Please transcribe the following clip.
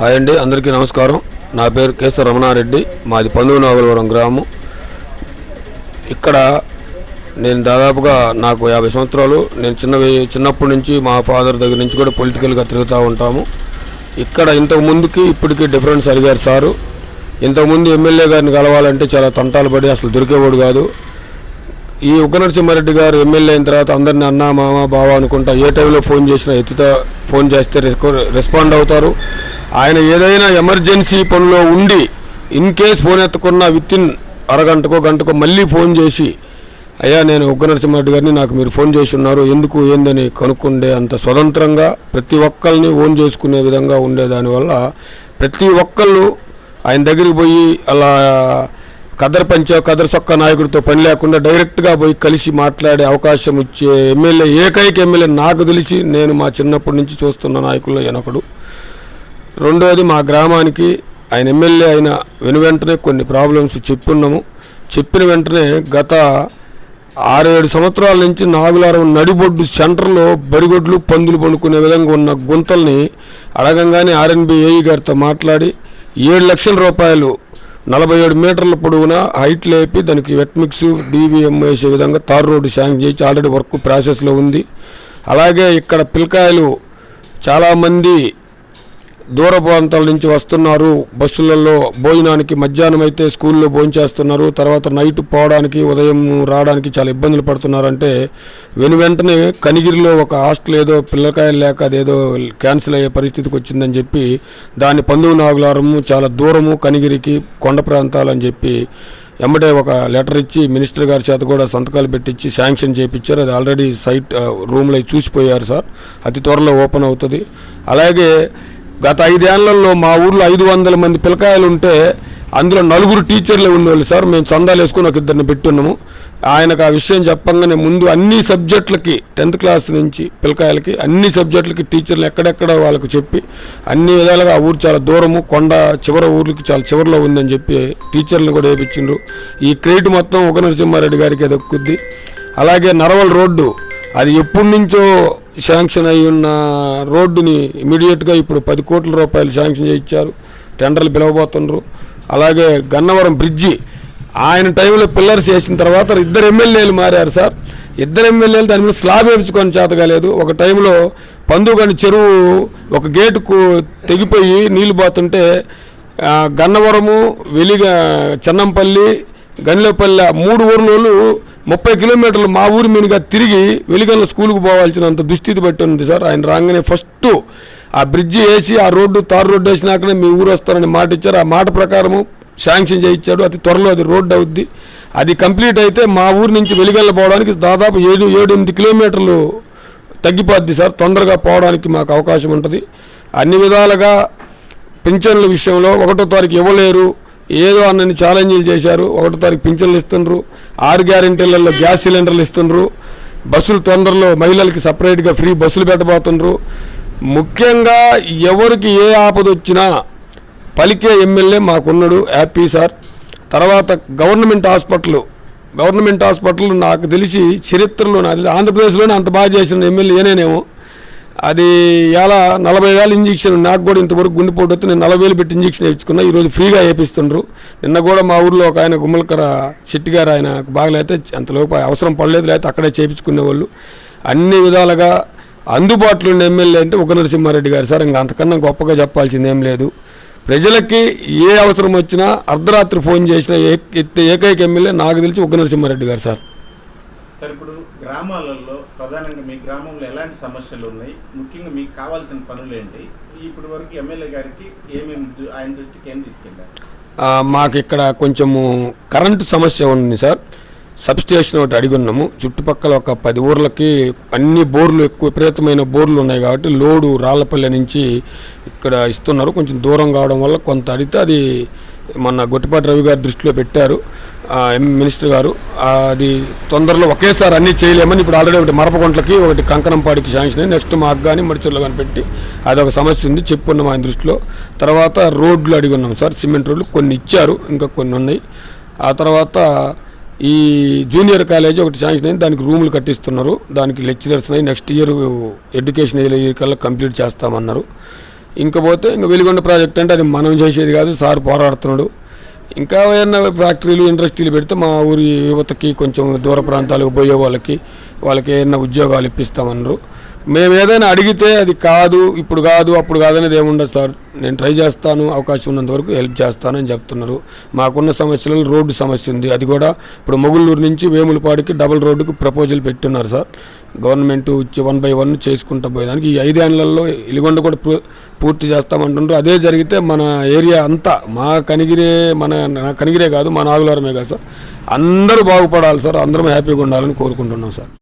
Hi అండి అందరికీ నమస్కారం. నా పేరు కేశవ రమణారెడ్డి మాది పందుగు నాగలవరం గ్రామం. ఇక్కడ నేను దాదాపుగా నాకు యాభై సంవత్సరాలు. నేను చిన్నవి చిన్నప్పటి నుంచి మా ఫాదర్ దగ్గర నుంచి కూడా పొలిటికల్గా తిరుగుతూ ఉంటాము. ఇక్కడ ఇంతకు ముందుకి ఇప్పటికీ డిఫరెన్స్ అడిగారు సారు. ఇంతకుముందు ఎమ్మెల్యే గారిని కలవాలంటే చాలా తంటాలు పడి అసలు దొరికేవాడు కాదు. ఈ ఉగ్ర నరసింహారెడ్డి గారు ఎమ్మెల్యే అయిన తర్వాత అందరిని అన్న మామ బావ అనుకుంటా ఏ టైంలో ఫోన్ చేసినా ఎత్తుతా ఫోన్ చేస్తే రెస్కో- రెస్పాండ్ అవుతారు. ఆయన ఏదైనా ఎమర్జెన్సీ పనిలో ఉండి ఇన్ కేస్ ఫోన్ ఎత్తకున్న విత్ ఇన్ అరగంటకో గంటకో మళ్ళీ ఫోన్ చేసి అయ్యా నేను ఉగ్ర నరసింహారెడ్డి గారిని నాకు మీరు ఫోన్ చేసి ఉన్నారు ఎందుకు ఏందని కనుక్కుండే అంత స్వతంత్రంగా ప్రతి ఒక్కరిని ఓన్ చేసుకునే విధంగా ఉండేదానివల్ల ప్రతి ఒక్కళ్ళు ఆయన దగ్గరికి పోయి అలా కదర్ పంచ కదర్ సొక్క నాయకుడితో పని లేకుండా డైరెక్ట్గా పోయి కలిసి మాట్లాడే అవకాశం ఇచ్చే ఎమ్మెల్యే ఏకైక ఎమ్మెల్యే నాకు తెలిసి నేను మా చిన్నప్పటి నుంచి చూస్తున్న నాయకుల్లో ఎనొకడు రెండోది మా గ్రామానికి ఆయన ఎమ్మెల్యే అయిన వెను వెంటనే కొన్ని ప్రాబ్లమ్స్ చెప్పున్నాము. చెప్పిన వెంటనే గత ఆరేడు సంవత్సరాల నుంచి నాగులారం నడిబొడ్డు సెంటర్లో బరిగొడ్లు పందులు పండుకునే విధంగా ఉన్న గుంతల్ని అడగంగానే ఆర్ఎన్బి ఏఈ గారితో మాట్లాడి ఏడు లక్షల రూపాయలు నలభై ఏడు మీటర్ల పొడవున హైట్ లేపి దానికి వెట్ మిక్స్ డీవీఎం వేసే విధంగా తార్ రోడ్డు శాంక్షన్ చేసి ఆల్రెడీ వర్క్ ప్రాసెస్లో ఉంది. అలాగే ఇక్కడ పిల్లకాయలు చాలామంది దూర ప్రాంతాల నుంచి వస్తున్నారు. బస్సులలో భోజనానికి మధ్యాహ్నం అయితే స్కూల్లో భోంచేస్తున్నారు తర్వాత నైట్ పోవడానికి ఉదయం రావడానికి చాలా ఇబ్బందులు పడుతున్నారంటే వెను వెంటనే కనిగిరిలో ఒక హాస్టల్ ఏదో పిల్లకాయలు లేక అదేదో క్యాన్సిల్ అయ్యే పరిస్థితికి వచ్చిందని చెప్పి దాన్ని పందువు నాగులారము చాలా దూరము కనిగిరికి కొండ ప్రాంతాలు అని చెప్పి వెంబడే ఒక లెటర్ ఇచ్చి మినిస్టర్ గారి చేత కూడా సంతకాలు పెట్టించి శాంక్షన్ చేయించారు అది ఆల్రెడీ సైట్ రూమ్లో చూసిపోయారు సార్. అతి త్వరలో ఓపెన్ అవుతుంది. అలాగే గత ఐదేళ్ళలో మా ఊర్లో ఐదు వందల మంది పిల్లకాయలు ఉంటే అందులో నలుగురు టీచర్లే ఉండేవాళ్ళు సార్. మేము చందాలు వేసుకుని ఒక ఇద్దరిని పెట్టున్నాము. ఆయనకు ఆ విషయం చెప్పంగానే ముందు అన్ని సబ్జెక్టులకి టెన్త్ క్లాస్ నుంచి పిల్లకాయలకి అన్ని సబ్జెక్టులకి టీచర్లు ఎక్కడెక్కడ వాళ్ళకు చెప్పి అన్ని విధాలుగా ఆ ఊరు చాలా దూరము. కొండ చివర ఊర్లకి చాలా చివరిలో ఉందని చెప్పి టీచర్లను కూడా వేయించిండ్రు ఈ క్రెడిట్ మొత్తం ఒక నరసింహారెడ్డి గారికి దక్కుద్ది. అలాగే నరవల్ రోడ్డు అది ఎప్పటి నుంచో శాంక్షన్ అయి ఉన్న రోడ్డుని ఇమీడియట్గా ఇప్పుడు పది కోట్ల రూపాయలు శాంక్షన్ చేయించారు. టెండర్లు పిలవబోతున్నారు అలాగే గన్నవరం బ్రిడ్జి ఆయన టైంలో పిల్లర్స్ వేసిన తర్వాత ఇద్దరు ఎమ్మెల్యేలు మారారు సార్. ఇద్దరు ఎమ్మెల్యేలు దాని మీద స్లాబ్ వేయించుకొని చేత కాలేదు ఒక టైంలో పందుగని చెరువు ఒక గేటుకు తెగిపోయి నీళ్ళు పోతుంటే గన్నవరము వెలిగ చెన్నంపల్లి గనిలోపల్లి మూడు ఊర్లోళ్ళు ముప్పై కిలోమీటర్లు మా ఊరి మీదుగా తిరిగి వెలిగల్ల స్కూల్కి పోవాల్సినంత దుస్థితి బట్టి ఉంది సార్. ఆయన రాగానే ఫస్ట్ ఆ బ్రిడ్జి వేసి ఆ రోడ్డు తారు రోడ్డు వేసినాకనే మీ ఊరు వస్తారని మాట ఇచ్చారు. ఆ మాట ప్రకారము శాంక్షన్ చేయించాడు. అతి త్వరలో అది రోడ్డు అవుద్ది. అది కంప్లీట్ అయితే మా ఊరి నుంచి వెలిగల్ల పోవడానికి దాదాపు ఏడు ఏడు ఎనిమిది కిలోమీటర్లు తగ్గిపోద్ది సార్. తొందరగా పోవడానికి మాకు అవకాశం ఉంటుంది. అన్ని విధాలుగా పింఛన్ల విషయంలో ఒకటో తారీఖు ఇవ్వలేరు. ఏదో అన్నని ఛాలెంజ్లు చేశారు. ఒకటో తారీఖు పింఛన్లు ఇస్తుండ్రు. ఆరు గ్యారెంటీలలో గ్యాస్ సిలిండర్లు ఇస్తుండ్రు. బస్సులు తొందరలో మహిళలకి సపరేట్గా ఫ్రీ బస్సులు పెట్టబోతుండ్రు. ముఖ్యంగా ఎవరికి ఏ ఆపద వచ్చినా పలికే ఎమ్మెల్యే మాకున్నాడు హ్యాపీ సార్. తర్వాత గవర్నమెంట్ హాస్పిటల్ గవర్నమెంట్ హాస్పిటల్ నాకు తెలిసి చరిత్రలో నాకు ఆంధ్రప్రదేశ్లోనే అంత బాగా చేసిన ఎమ్మెల్యేనేనేమో అది ఎలా నలభై వేల ఇంజక్షన్ నాకు కూడా ఇంతవరకు గుండెపోటు వస్తే నేను నలభై వేలు పెట్టి ఇంజక్షన్ వేయించుకున్నా. ఈరోజు ఫ్రీగా వేపిస్తుండ్రు. నిన్న కూడా మా ఊర్లో ఒక ఆయన గుమ్మలకర శెట్టి గారు ఆయన బాగలేతే అంతలోపు అవసరం పడలేదు లేకపోతే అక్కడే చేయించుకునేవాళ్ళు అన్ని విధాలుగా అందుబాటులో ఉండే ఎమ్మెల్యే అంటే ఉగ్ర నరసింహారెడ్డి గారు. సార్ ఇంకా అంతకన్నా గొప్పగా చెప్పాల్సింది ఏం లేదు. ప్రజలకి ఏ అవసరం వచ్చినా అర్ధరాత్రి ఫోన్ చేసినా ఏకైక ఎమ్మెల్యే నాకు తెలిసి ఉగ్ర నరసింహారెడ్డి గారు సార్. సార్ ఇప్పుడు గ్రామాలలో ప్రధానంగా మీ గ్రామంలో ఎలాంటి సమస్యలు ఉన్నాయి? ముఖ్యంగా మీకు కావాల్సిన పనులు ఏంటి? ఇప్పటి వరకు ఎమ్మెల్యే గారికి ఏమేమి ఆయన దృష్టికి ఏం తీసుకెళ్ళారు మాకు ఇక్కడ కొంచెము కరెంటు సమస్య ఉంది సార్. సబ్స్టేషన్ ఒకటి అడిగి ఉన్నాము చుట్టుపక్కల ఒక పది ఊర్లకి అన్ని బోర్లు ఎక్కువ విపరీతమైన బోర్లు ఉన్నాయి కాబట్టి లోడు రాళ్ళపల్లె నుంచి ఇక్కడ ఇస్తున్నారు. కొంచెం దూరం కావడం వల్ల కొంత అడిగితే అది మొన్న గొట్టిపాటి రవి గారి దృష్టిలో పెట్టారు. ఎం- మినిస్టర్ గారు అది తొందరలో ఒకేసారి అన్నీ చేయలేమని ఇప్పుడు ఆల్రెడీ ఒకటి మరపకొంట్లకి ఒకటి కంకణంపాడికి శాంక్షన్ అయ్యి నెక్స్ట్ మాకు కానీ మడిచూర్లో కానీ పెట్టి అదొక సమస్య ఉంది. చెప్పున్నాం ఆయన దృష్టిలో. తర్వాత రోడ్లు అడిగి ఉన్నాం సార్. సిమెంట్ రోడ్లు కొన్ని ఇచ్చారు ఇంకా కొన్ని ఉన్నాయి. ఆ తర్వాత ఈ జూనియర్ కాలేజ్ ఒకటి శాంక్షన్ అయింది. దానికి రూములు కట్టిస్తున్నారు. దానికి లెక్చరర్స్ అయి నెక్స్ట్ ఇయర్ ఎడ్యుకేషన్ ఇయర్ కల్లా కంప్లీట్ చేస్తామన్నారు. ఇంకపోతే ఇంకా వెలిగొండ ప్రాజెక్ట్ అంటే అది మనం చేసేది కాదు సార్ పోరాడుతున్నాడు. ఇంకా ఏమైనా ఫ్యాక్టరీలు ఇండస్ట్రీలు పెడితే మా ఊరి యువతకి కొంచెం దూర ప్రాంతాలకు పోయే వాళ్ళకి వాళ్ళకి ఏమైనా ఉద్యోగాలు ఇప్పిస్తామన్నారు. మేము ఏదైనా అడిగితే అది కాదు ఇప్పుడు కాదు అప్పుడు కాదనేది ఏముండదు సార్. నేను ట్రై చేస్తాను అవకాశం ఉన్నంత వరకు హెల్ప్ చేస్తానని చెప్తున్నారు. మాకున్న సమస్యలలో రోడ్డు సమస్య ఉంది. అది కూడా ఇప్పుడు మొగుళ్ళూరు నుంచి వేములపాడికి డబుల్ రోడ్డుకు ప్రపోజల్ పెట్టున్నారు సార్. గవర్నమెంట్ ఇచ్చి వన్ బై వన్ చేసుకుంటా పోయేదానికి ఈ ఐదేళ్ళలో ఇలిగొండ కూడా పూ- పూర్తి చేస్తామంటుండ్రు. అదే జరిగితే మన ఏరియా అంతా మా కనిగిరే మన నా కనిగిరే కాదు మా నాగులారమే కాదు సార్. అందరూ బాగుపడాలి సార్. అందరం హ్యాపీగా ఉండాలని కోరుకుంటున్నాం సార్.